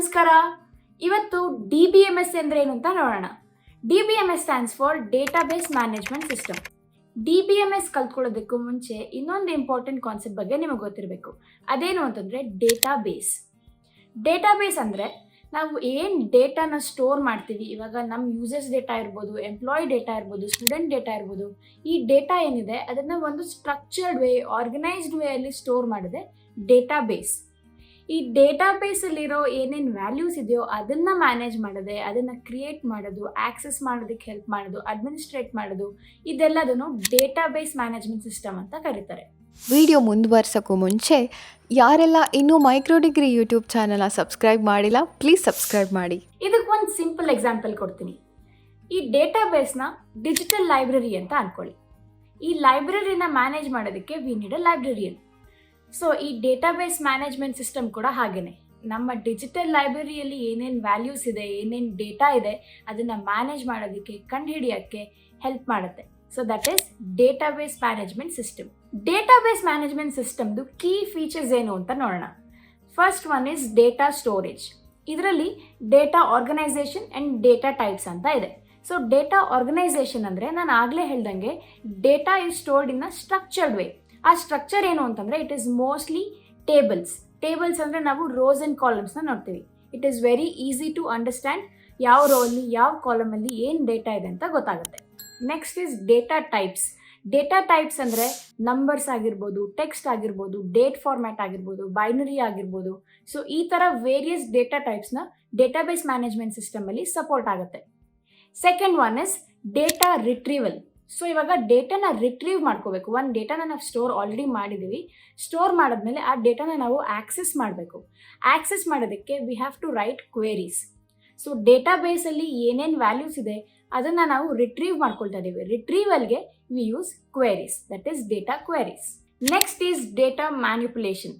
ನಮಸ್ಕಾರ. ಇವತ್ತು D B M S ಅಂದ್ರೆ ಏನು ಅಂತ ನೋಡೋಣ. D B M S stands for database management system D B M S ಕಲ್ತ್ಕೊಳ್ಳೋದಕ್ಕೂ ಮುಂಚೆ ಇನ್ನೊಂದು ಇಂಪಾರ್ಟೆಂಟ್ ಕಾನ್ಸೆಪ್ಟ್ ಬಗ್ಗೆ ನಿಮಗೆ ಗೊತ್ತಿರಬೇಕು. ಅದೇನು ಅಂತಂದರೆ ಡೇಟಾಬೇಸ್ ಡೇಟಾಬೇಸ್ ಅಂದರೆ ನಾವು ಏನು ಡೇಟಾನ ಸ್ಟೋರ್ ಮಾಡ್ತೀವಿ, ಇವಾಗ ನಮ್ಮ ಯೂಸರ್ಸ್ ಡೇಟಾ ಇರ್ಬೋದು ಎಂಪ್ಲಾಯ್ ಡೇಟಾ ಇರ್ಬೋದು ಸ್ಟೂಡೆಂಟ್ ಡೇಟಾ ಇರ್ಬೋದು, ಈ ಡೇಟಾ ಏನಿದೆ, ಅದನ್ನು ಒಂದು ಸ್ಟ್ರಕ್ಚರ್ಡ್ ವೇ ಆರ್ಗನೈಸ್ಡ್ ವೇ ಅಲ್ಲಿ ಸ್ಟೋರ್ ಮಾಡಿದೆ ಡೇಟಾಬೇಸ್ ಈ ಡೇಟಾಬೇಸಲ್ಲಿರೋ ಏನೇನು ವ್ಯಾಲ್ಯೂಸ್ ಇದೆಯೋ ಅದನ್ನು ಮ್ಯಾನೇಜ್ ಮಾಡೋದೆ ಅದನ್ನು ಕ್ರಿಯೇಟ್ ಮಾಡೋದು ಆಕ್ಸೆಸ್ ಮಾಡೋದಕ್ಕೆ ಹೆಲ್ಪ್ ಮಾಡೋದು ಅಡ್ಮಿನಿಸ್ಟ್ರೇಟ್ ಮಾಡೋದು ಇದೆಲ್ಲದನ್ನು ಡೇಟಾಬೇಸ್ ಮ್ಯಾನೇಜ್ಮೆಂಟ್ ಸಿಸ್ಟಮ್ ಅಂತ ಕರೀತಾರೆ. ವಿಡಿಯೋ ಮುಂದುವರ್ಸೋಕ್ಕೂ ಮುಂಚೆ ಯಾರೆಲ್ಲ ಇನ್ನೂ ಮೈಕ್ರೋ ಡಿಗ್ರಿ ಯೂಟ್ಯೂಬ್ ಚಾನಲ್ನ ಸಬ್ಸ್ಕ್ರೈಬ್ ಮಾಡಿಲ್ಲ ಪ್ಲೀಸ್ ಸಬ್ಸ್ಕ್ರೈಬ್ ಮಾಡಿ. ಇದಕ್ಕೆ ಒಂದು ಸಿಂಪಲ್ ಎಕ್ಸಾಂಪಲ್ ಕೊಡ್ತೀನಿ. ಈ ಡೇಟಾಬೇಸ್ನ ಡಿಜಿಟಲ್ ಲೈಬ್ರರಿ ಅಂತ ಅನ್ಕೊಳ್ಳಿ. ಈ ಲೈಬ್ರರಿನ ಮ್ಯಾನೇಜ್ ಮಾಡೋದಕ್ಕೆ we need a librarian so ಈ ಡೇಟಾಬೇಸ್ ಮ್ಯಾನೇಜ್ಮೆಂಟ್ ಸಿಸ್ಟಮ್ ಕೂಡ ಹಾಗೇನೆ. ನಮ್ಮ ಡಿಜಿಟಲ್ ಲೈಬ್ರರಿಯಲ್ಲಿ ಏನೇನು ವ್ಯಾಲ್ಯೂಸ್ ಇದೆ, ಏನೇನು ಡೇಟಾ ಇದೆ, ಅದನ್ನು ಮ್ಯಾನೇಜ್ ಮಾಡೋದಕ್ಕೆ, ಕಂಡುಹಿಡಿಯೋಕ್ಕೆ ಹೆಲ್ಪ್ ಮಾಡುತ್ತೆ. So that is database management system database management ಸಿಸ್ಟಮ್ದು key features ಏನು ಅಂತ ನೋಡೋಣ. First one is data storage ಇದರಲ್ಲಿ data organisation and data types ಅಂತ ಇದೆ. ಸೊ ಡೇಟಾ ಆರ್ಗನೈಸೇಷನ್ ಅಂದರೆ ನಾನು ಆಗಲೇ ಹೇಳ್ದಂಗೆ data is stored in a structured way ಆ ಸ್ಟ್ರಕ್ಚರ್ ಏನು ಅಂತಂದರೆ it is mostly tables tables ಅಂದರೆ ನಾವು ರೋಸ್ ಆ್ಯಂಡ್ ಕಾಲಮ್ಸ್ನ ನೋಡ್ತೀವಿ. It is very easy to understand ಯಾವ ರೋ ಅಲ್ಲಿ, ಯಾವ ಕಾಲಮಲ್ಲಿ ಏನು ಡೇಟಾ ಇದೆ ಅಂತ ಗೊತ್ತಾಗುತ್ತೆ. Next is data types data types ಅಂದರೆ ನಂಬರ್ಸ್ ಆಗಿರ್ಬೋದು ಟೆಕ್ಸ್ಟ್ ಆಗಿರ್ಬೋದು ಡೇಟ್ ಫಾರ್ಮ್ಯಾಟ್ ಆಗಿರ್ಬೋದು ಬೈನರಿ ಆಗಿರ್ಬೋದು. ಸೊ ಈ ಥರ ವೇರಿಯಸ್ ಡೇಟಾ ಟೈಪ್ಸ್ನ ಡೇಟಾಬೇಸ್ ಮ್ಯಾನೇಜ್ಮೆಂಟ್ ಸಿಸ್ಟಮಲ್ಲಿ ಸಪೋರ್ಟ್ ಆಗುತ್ತೆ. Second one is data retrieval so ಇವಾಗ ಡೇಟಾನ ರಿಟ್ರೀವ್ ಮಾಡ್ಕೋಬೇಕು. ಒಂದು ಡೇಟಾನ ನಾವು ಸ್ಟೋರ್ ಆಲ್ರೆಡಿ ಮಾಡಿದ್ದೀವಿ ಸ್ಟೋರ್ ಮಾಡಿದ್ಮೇಲೆ ಆ ಡೇಟಾನ ನಾವು ಆಕ್ಸೆಸ್ ಮಾಡಬೇಕು. ಆಕ್ಸೆಸ್ ಮಾಡೋದಕ್ಕೆ we have to write queries so ಡೇಟಾಬೇಸಲ್ಲಿ ಏನೇನು ವ್ಯಾಲ್ಯೂಸ್ ಇದೆ, ಅದನ್ನು ನಾವು ರಿಟ್ರೀವ್ ಮಾಡ್ಕೊಳ್ತಾ ಇದ್ದೀವಿ ರಿಟ್ರೀವಲ್ಗೆ we use queries that is data queries next is data manipulation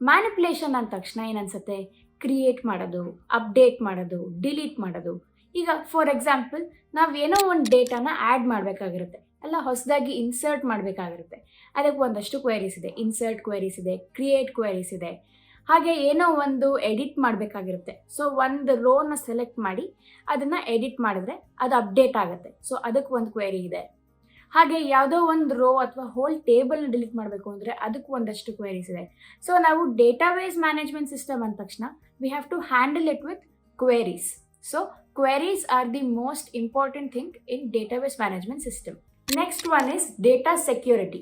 manipulation ಅಂದ ತಕ್ಷಣ ಏನನ್ಸುತ್ತೆ ಕ್ರಿಯೇಟ್ ಮಾಡೋದು ಅಪ್ಡೇಟ್ ಮಾಡೋದು ಡಿಲೀಟ್ ಮಾಡೋದು. ಈಗ ಫಾರ್ ಎಕ್ಸಾಂಪಲ್ ಏನೋ ಒಂದು ಡೇಟಾನ ಆ್ಯಡ್ ಮಾಡಬೇಕಾಗಿರುತ್ತೆ. ಅಲ್ಲ ಹೊಸದಾಗಿ ಇನ್ಸರ್ಟ್ ಮಾಡಬೇಕಾಗಿರುತ್ತೆ. ಅದಕ್ಕೆ ಒಂದಷ್ಟು ಕ್ವೈರೀಸ್ ಇದೆ. ಇನ್ಸರ್ಟ್ ಕ್ವೇರೀಸ್ ಇದೆ ಕ್ರಿಯೇಟ್ ಕ್ವೇರೀಸ್ ಇದೆ. ಹಾಗೆ ಏನೋ ಒಂದು ಎಡಿಟ್ ಮಾಡಬೇಕಾಗಿರುತ್ತೆ. ಸೊ ಒಂದು ರೋನ ಸೆಲೆಕ್ಟ್ ಮಾಡಿ ಅದನ್ನು ಎಡಿಟ್ ಮಾಡಿದ್ರೆ ಅದು ಅಪ್ಡೇಟ್ ಆಗುತ್ತೆ. ಸೊ ಅದಕ್ಕೆ ಒಂದು ಕ್ವೇರಿ ಇದೆ. ಹಾಗೆ ಯಾವುದೋ ಒಂದು ರೋ ಅಥವಾ ಹೋಲ್ ಟೇಬಲ್ನ ಡಿಲೀಟ್ ಮಾಡಬೇಕು ಅಂದರೆ ಅದಕ್ಕೆ ಒಂದಷ್ಟು ಕ್ವೇರೀಸ್ ಇದೆ. ಸೊ ನಾವು ಡೇಟಾಬೇಸ್ ಮ್ಯಾನೇಜ್ಮೆಂಟ್ ಸಿಸ್ಟಮ್ ಅಂದ ತಕ್ಷಣ we have to handle it with queries so queries are the most important thing in database management system next one is data security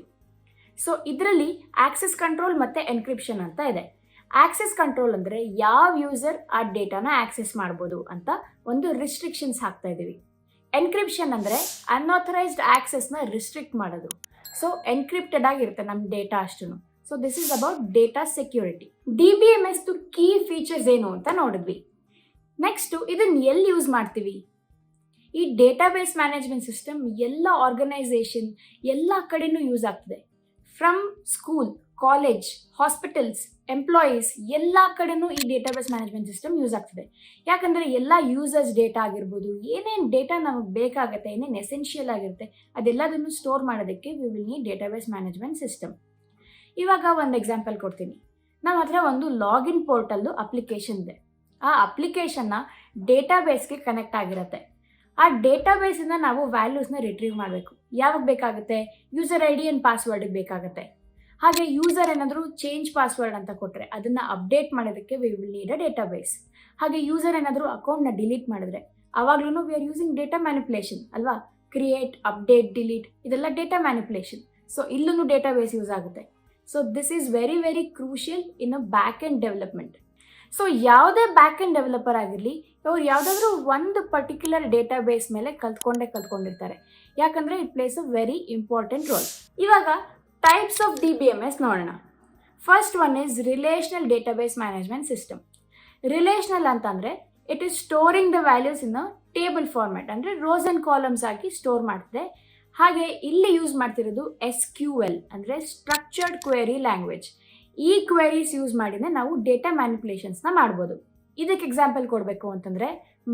so ಇದರಲ್ಲಿ ಆಕ್ಸೆಸ್ ಕಂಟ್ರೋಲ್ ಮತ್ತು encryption ಅಂತ ಇದೆ. Access control ಅಂದರೆ ಯಾವ user ಆ ಡೇಟಾನ access ಮಾಡ್ಬೋದು ಅಂತ ಒಂದು ರಿಸ್ಟ್ರಿಕ್ಷನ್ಸ್ ಹಾಕ್ತಾ ಇದ್ದೀವಿ ಎನ್ಕ್ರಿಪ್ಷನ್ ಅಂದರೆ ಅನ್ಆಥರೈಸ್ಡ್ ಆಕ್ಸೆಸ್ನ ರಿಸ್ಟ್ರಿಕ್ಟ್ ಮಾಡೋದು. ಸೊ ಎನ್ಕ್ರಿಪ್ಟೆಡ್ ಆಗಿರುತ್ತೆ ನಮ್ಮ ಡೇಟಾ ಅಷ್ಟು so this is about data security D B M ಎಸ್ದು key features ಏನು ಅಂತ ನೋಡಿದ್ವಿ. ನೆಕ್ಸ್ಟು ಇದನ್ನು ಎಲ್ಲಿ ಯೂಸ್ ಮಾಡ್ತೀವಿ? ಈ ಡೇಟಾಬೇಸ್ ಮ್ಯಾನೇಜ್ಮೆಂಟ್ ಸಿಸ್ಟಮ್ ಎಲ್ಲ ಆರ್ಗನೈಸೇಷನ್ ಎಲ್ಲ ಕಡೆನೂ ಯೂಸ್ ಆಗ್ತದೆ. From school college hospitals employees ಎಲ್ಲ ಕಡೆನೂ ಈ ಡೇಟಾಬೇಸ್ ಮ್ಯಾನೇಜ್ಮೆಂಟ್ ಸಿಸ್ಟಮ್ ಯೂಸ್ ಆಗ್ತದೆ. ಯಾಕಂದರೆ ಎಲ್ಲ ಯೂಸರ್ಸ್ ಡೇಟಾ ಆಗಿರ್ಬೋದು, ಏನೇನು ಡೇಟಾ ನಮಗೆ ಬೇಕಾಗುತ್ತೆ, ಏನೇನು ಎಸೆನ್ಷಿಯಲ್ ಆಗಿರುತ್ತೆ, ಅದೆಲ್ಲದನ್ನು ಸ್ಟೋರ್ ಮಾಡೋದಕ್ಕೆ we will need database management system ಇವಾಗ ಒಂದು ಎಕ್ಸಾಂಪಲ್ ಕೊಡ್ತೀನಿ. ನಮ್ಮ ಹತ್ರ ಒಂದು ಲಾಗಿನ್ ಪೋರ್ಟಲ್ದು ಅಪ್ಲಿಕೇಶನ್ ಇದೆ. ಆ ಅಪ್ಲಿಕೇಶನ್ನ ಡೇಟಾಬೇಸ್ಗೆ ಕನೆಕ್ಟ್ ಆಗಿರುತ್ತೆ. ಆ ಡೇಟಾಬೇಸಿಂದ ನಾವು ವ್ಯಾಲ್ಯೂಸ್ನ ರಿಟ್ರೀವ್ ಮಾಡಬೇಕು. ಯಾವಾಗ ಬೇಕಾಗುತ್ತೆ? ಯೂಸರ್ ಐ ಡಿ ಆ್ಯಂಡ್ ಪಾಸ್ವರ್ಡಿಗೆ ಬೇಕಾಗುತ್ತೆ. ಹಾಗೆ ಯೂಸರ್ ಏನಾದರೂ ಚೇಂಜ್ ಪಾಸ್ವರ್ಡ್ ಅಂತ ಕೊಟ್ಟರೆ ಅದನ್ನು ಅಪ್ಡೇಟ್ ಮಾಡೋದಕ್ಕೆ we will need a database ಹಾಗೆ ಯೂಸರ್ ಏನಾದರೂ ಅಕೌಂಟ್ನ ಡಿಲೀಟ್ ಮಾಡಿದ್ರೆ ಆವಾಗಲೂ we are using data manipulation ಅಲ್ವಾ? ಕ್ರಿಯೇಟ್ ಅಪ್ಡೇಟ್ ಡಿಲೀಟ್ ಇದೆಲ್ಲ ಡೇಟಾ ಮ್ಯಾನಿಪುಲೇಷನ್ ಸೊ ಇಲ್ಲೂ ಡೇಟಾಬೇಸ್ ಯೂಸ್ ಆಗುತ್ತೆ. So this is very very crucial in a back end development so ಯಾವುದೇ ಬ್ಯಾಕ್ ಎಂಡ್ ಡೆವಲಪರ್ ಆಗಿರಲಿ ಅವ್ರು ಯಾವುದಾದ್ರೂ ಒಂದು ಪರ್ಟಿಕ್ಯುಲರ್ ಡೇಟಾಬೇಸ್ ಮೇಲೆ ಕಲ್ತ್ಕೊಂಡೇ ಕಲ್ತ್ಕೊಂಡಿರ್ತಾರೆ. ಯಾಕಂದರೆ it plays a very important role ಇವಾಗ types of D B M S ನೋಡೋಣ. First one is relational database management system relational ಅಂತಂದರೆ it is storing the values in table format ಅಂದರೆ ರೋಸ್ ಆ್ಯಂಡ್ ಕಾಲಮ್ಸ್ ಆಗಿ store ಮಾಡ್ತಿದೆ. ಹಾಗೆ ಇಲ್ಲಿ use ಮಾಡ್ತಿರೋದು S Q L ಅಂದರೆ ಸ್ಟ್ರಕ್ಚರ್ಡ್ ಕ್ವೆರಿ ಲ್ಯಾಂಗ್ವೇಜ್ ಈ ಕ್ವೆರೀಸ್ ಯೂಸ್ ಮಾಡಿನೇ ನಾವು ಡೇಟಾ ಮ್ಯಾನಿಪುಲೇಷನ್ಸ್ನ ಮಾಡ್ಬೋದು. ಇದಕ್ಕೆ ಎಕ್ಸಾಂಪಲ್ ಕೊಡಬೇಕು ಅಂತಂದರೆ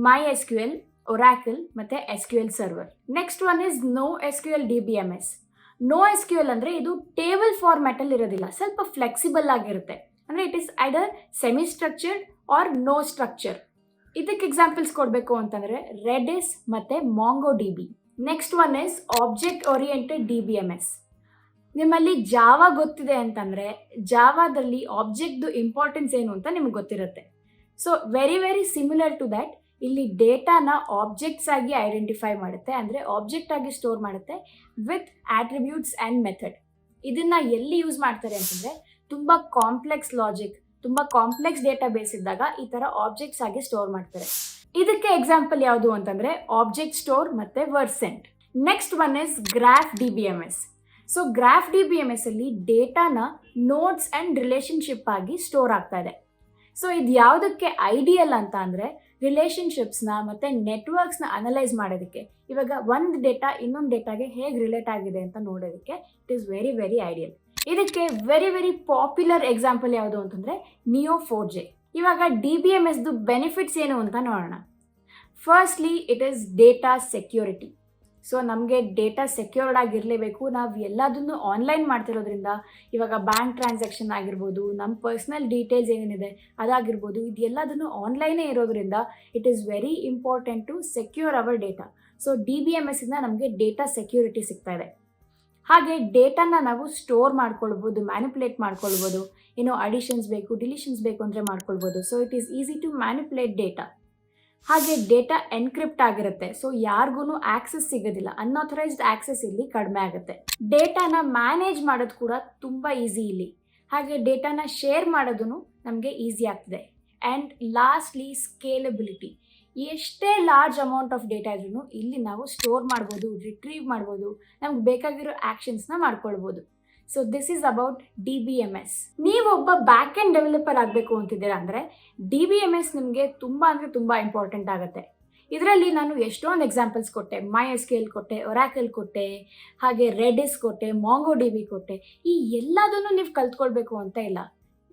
my S Q L Oracle ಮತ್ತು S Q L server next one is no S Q L D B M S no S Q L ಅಂದರೆ ಇದು ಟೇಬಲ್ ಫಾರ್ಮ್ಯಾಟಲ್ಲಿ ಇರೋದಿಲ್ಲ, ಸ್ವಲ್ಪ ಫ್ಲೆಕ್ಸಿಬಲ್ ಆಗಿರುತ್ತೆ. ಅಂದರೆ it is either semi structured or no structure ಇದಕ್ಕೆ examples ಕೊಡಬೇಕು ಅಂತಂದರೆ ರೆಡ್ ರೆಡಿಸ್ ಮತ್ತು Mongo D B next one is object oriented D B M S ನಿಮ್ಮಲ್ಲಿ ಜಾವಾ ಗೊತ್ತಿದೆ ಅಂತಂದರೆ, ಜಾವಾದಲ್ಲಿ ಆಬ್ಜೆಕ್ಟ್ದು ಇಂಪಾರ್ಟೆನ್ಸ್ ಏನು ಅಂತ ನಿಮ್ಗೆ ಗೊತ್ತಿರುತ್ತೆ. So very very similar to that ಇಲ್ಲಿ ಡೇಟಾನ ಆಬ್ಜೆಕ್ಟ್ಸ್ ಆಗಿ ಐಡೆಂಟಿಫೈ ಮಾಡುತ್ತೆ. ಅಂದರೆ ಆಬ್ಜೆಕ್ಟ್ ಆಗಿ ಸ್ಟೋರ್ ಮಾಡುತ್ತೆ ವಿತ್ ಆಟ್ರಿಬ್ಯೂಟ್ಸ್ ಆ್ಯಂಡ್ ಮೆಥಡ್ ಇದನ್ನು ಎಲ್ಲಿ ಯೂಸ್ ಮಾಡ್ತಾರೆ ಅಂತಂದರೆ, ತುಂಬ ಕಾಂಪ್ಲೆಕ್ಸ್ ಲಾಜಿಕ್ ತುಂಬ ಕಾಂಪ್ಲೆಕ್ಸ್ ಡೇಟಾ ಬೇಸ್ ಇದ್ದಾಗ ಈ ಥರ ಆಬ್ಜೆಕ್ಟ್ಸ್ ಆಗಿ ಸ್ಟೋರ್ ಮಾಡ್ತಾರೆ. ಇದಕ್ಕೆ ಎಕ್ಸಾಂಪಲ್ ಯಾವುದು ಅಂತಂದರೆ ಆಬ್ಜೆಕ್ಟ್ ಸ್ಟೋರ್ ಮತ್ತು Versant next one is graph D B M S so graph D B M S ಅಲ್ಲಿ ಡೇಟಾನ ನೋಟ್ಸ್ ಆ್ಯಂಡ್ ರಿಲೇಷನ್ಶಿಪ್ ಆಗಿ ಸ್ಟೋರ್ ಆಗ್ತಾ ಇದೆ. ಸೊ ಇದು ಯಾವುದಕ್ಕೆ ಐಡಿಯಲ್ ಅಂತ ಅಂದರೆ ರಿಲೇಷನ್ಶಿಪ್ಸ್ನ ಮತ್ತು ನೆಟ್ವರ್ಕ್ಸ್ನ ಅನಲೈಸ್ ಮಾಡೋದಕ್ಕೆ. ಇವಾಗ ಒಂದು ಡೇಟಾ ಇನ್ನೊಂದು ಡೇಟಾಗೆ ಹೇಗೆ ರಿಲೇಟ್ ಆಗಿದೆ ಅಂತ ನೋಡೋದಕ್ಕೆ it is very very ideal ಇದಕ್ಕೆ ವೆರಿ ವೆರಿ ಪಾಪ್ಯುಲರ್ ಎಕ್ಸಾಂಪಲ್ ಯಾವುದು ಅಂತಂದರೆ ನಿಯೋ ಫೋರ್ ಜೆ ಇವಾಗ ಡಿ ಬಿ ಎಂ ಎಸ್ದು ಬೆನಿಫಿಟ್ಸ್ ಏನು ಅಂತ ನೋಡೋಣ. Firstly it is data security so ನಮಗೆ ಡೇಟಾ ಸೆಕ್ಯೂರ್ಡ್ ಆಗಿರಲೇಬೇಕು. ನಾವು ಎಲ್ಲದನ್ನು ಆನ್ಲೈನ್ ಮಾಡ್ತಿರೋದ್ರಿಂದ ಇವಾಗ ಬ್ಯಾಂಕ್ ಟ್ರಾನ್ಸಾಕ್ಷನ್ ಆಗಿರ್ಬೋದು ನಮ್ಮ ಪರ್ಸ್ನಲ್ ಡೀಟೇಲ್ಸ್ ಏನೇನಿದೆ ಅದಾಗಿರ್ಬೋದು ಇದೆಲ್ಲದನ್ನು ಆನ್ಲೈನೇ ಇರೋದ್ರಿಂದ it is very important to secure our data so D B M ಎಸ್ಸಿಂದ ನಮಗೆ ಡೇಟಾ ಸೆಕ್ಯೂರಿಟಿ ಸಿಗ್ತಾ ಇದೆ. ಹಾಗೆ ಡೇಟಾನ ನಾವು ಸ್ಟೋರ್ ಮಾಡ್ಕೊಳ್ಬೋದು ಮ್ಯಾನಿಪುಲೇಟ್ ಮಾಡ್ಕೊಳ್ಬೋದು, ಏನೋ ಅಡಿಷನ್ಸ್ ಬೇಕು ಡಿಲಿಷನ್ಸ್ ಬೇಕು ಅಂದರೆ ಮಾಡ್ಕೊಳ್ಬೋದು. So it is easy to manipulate data ಹಾಗೆ ಡೇಟಾ ಎನ್ಕ್ರಿಪ್ಟ್ ಆಗಿರುತ್ತೆ. ಸೊ ಯಾರಿಗೂ ಆಕ್ಸೆಸ್ ಸಿಗೋದಿಲ್ಲ. ಅನ್ಆಥರೈಸ್ಡ್ ಆಕ್ಸೆಸ್ ಇಲ್ಲಿ ಕಡಿಮೆ ಆಗುತ್ತೆ. ಡೇಟಾನ ಮ್ಯಾನೇಜ್ ಮಾಡೋದು ಕೂಡ ತುಂಬ ಈಸಿ ಇಲ್ಲಿ. ಹಾಗೆ ಡೇಟಾನ ಶೇರ್ ಮಾಡೋದು ನಮಗೆ ಈಸಿ ಆಗ್ತದೆ. ಆ್ಯಂಡ್ ಲಾಸ್ಟ್ಲಿ ಸ್ಕೇಲಬಿಲಿಟಿ ಎಷ್ಟೇ ಲಾರ್ಜ್ ಅಮೌಂಟ್ ಆಫ್ ಡೇಟಾ ಇದ್ರೂ ಇಲ್ಲಿ ನಾವು ಸ್ಟೋರ್ ಮಾಡ್ಬೋದು ರಿಟ್ರೀವ್ ಮಾಡ್ಬೋದು, ನಮ್ಗೆ ಬೇಕಾಗಿರೋ ಆ್ಯಕ್ಷನ್ಸ್ನ ಮಾಡ್ಕೊಳ್ಬೋದು. So this is about D B M S ನೀವೊಬ್ಬ back end developer ಆಗಬೇಕು ಅಂತಿದ್ದೀರಾ ಅಂದರೆ ಡಿ ಬಿ ಎಂ ಎಸ್ ನಿಮಗೆ ತುಂಬ ಅಂದರೆ ತುಂಬ ಇಂಪಾರ್ಟೆಂಟ್ ಆಗುತ್ತೆ. ಇದರಲ್ಲಿ ನಾನು ಎಷ್ಟೊಂದು ಎಕ್ಸಾಂಪಲ್ಸ್ ಕೊಟ್ಟೆ. ಮೈ ಎಸ್ ಕೆ ಎಲ್ ಕೊಟ್ಟೆ ಒರಾಕೆಲ್ ಕೊಟ್ಟೆ, ಹಾಗೆ ರೆಡಿಸ್ ಕೊಟ್ಟೆ ಮಾಂಗೋ ಡಿ ಬಿ ಕೊಟ್ಟೆ. ಈ ಎಲ್ಲದನ್ನು ನೀವು ಕಲ್ತ್ಕೊಳ್ಬೇಕು ಅಂತ ಇಲ್ಲ.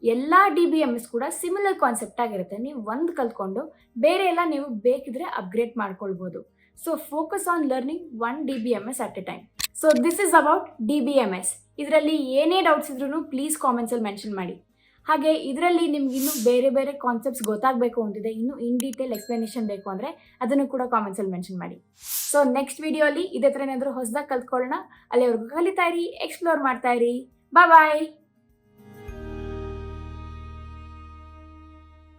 ಎಲ್ಲ ಡಿ ಬಿ ಎಂ ಎಸ್ ಕೂಡ ಸಿಮಿಲರ್ ಕಾನ್ಸೆಪ್ಟ್ ಆಗಿರುತ್ತೆ. ನೀವು ಒಂದು ಕಲ್ತ್ಕೊಂಡು ಬೇರೆ ಎಲ್ಲ ನೀವು ಬೇಕಿದ್ರೆ ಅಪ್ಗ್ರೇಡ್ ಮಾಡ್ಕೊಳ್ಬೋದು. So focus on learning one D B M S at a time so this is about D B M S ಇದರಲ್ಲಿ ಏನೇ ಡೌಟ್ಸ್ ಇದ್ರೂ ಪ್ಲೀಸ್ ಕಾಮೆಂಟ್ಸಲ್ಲಿ ಮೆನ್ಷನ್ ಮಾಡಿ. ಹಾಗೆ ಇದರಲ್ಲಿ ನಿಮ್ಗೆ ಇನ್ನೂ ಬೇರೆ ಬೇರೆ ಕಾನ್ಸೆಪ್ಟ್ಸ್ ಗೊತ್ತಾಗಬೇಕು ಅಂತಿದೆ, ಇನ್ನೂ ಇನ್ ಡೀಟೇಲ್ ಎಕ್ಸ್ಪ್ಲನೇಷನ್ ಬೇಕು ಅಂದರೆ ಅದನ್ನು ಕೂಡ ಕಾಮೆಂಟ್ಸಲ್ಲಿ ಮೆನ್ಷನ್ ಮಾಡಿ. ಸೊ ನೆಕ್ಸ್ಟ್ ವಿಡಿಯೋಲಿ ಇದೇ ಥರ ಏನಾದರೂ ಹೊಸದಾಗಿ ಕಲ್ತ್ಕೊಳ್ಳೋಣ. ಅಲ್ಲಿವರೆಗೂ ಕಲಿತಾ ಇರಿ ಎಕ್ಸ್ಪ್ಲೋರ್ ಮಾಡ್ತಾ ಇರಿ. ಬಾಯ್ ಬಾಯ್